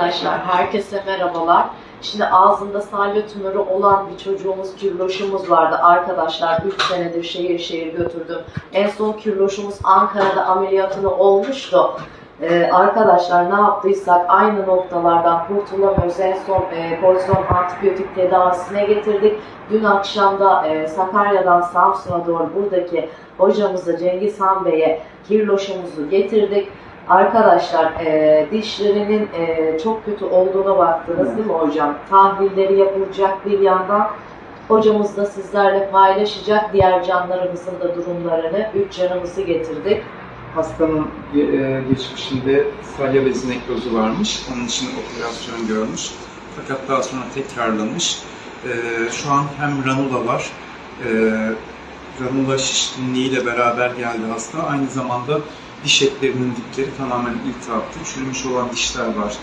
Arkadaşlar herkese merhabalar. Şimdi ağzında salya tümörü olan bir çocuğumuz, kürloşumuz vardı. Arkadaşlar 3 senedir şehir şehir götürdüm. En son kürloşumuz Ankara'da ameliyatını olmuştu. Ee, arkadaşlar ne yaptıysak aynı noktalardan kurtulamıyoruz. En son e, kortizon antibiyotik tedavisine getirdik. Dün akşam da e, Sakarya'dan Samsun'a doğru buradaki hocamıza Cengiz Han Bey'e kirloşumuzu getirdik. Arkadaşlar e, dişlerinin e, çok kötü olduğuna baktınız değil mi hocam? Tahlilleri yapılacak bir yandan. Hocamız da sizlerle paylaşacak diğer canlarımızın da durumlarını. Üç canımızı getirdik. Hastanın ge- e, geçmişinde salya bezi nekrozu varmış. Onun için operasyon görmüş. Fakat daha sonra tekrarlamış. E, Şu an hem ranula var, e, ranula şişkinliğiyle beraber geldi hasta. Aynı zamanda diş etlerinin dipleri tamamen iltihaplı. Çürümüş olan dişler var.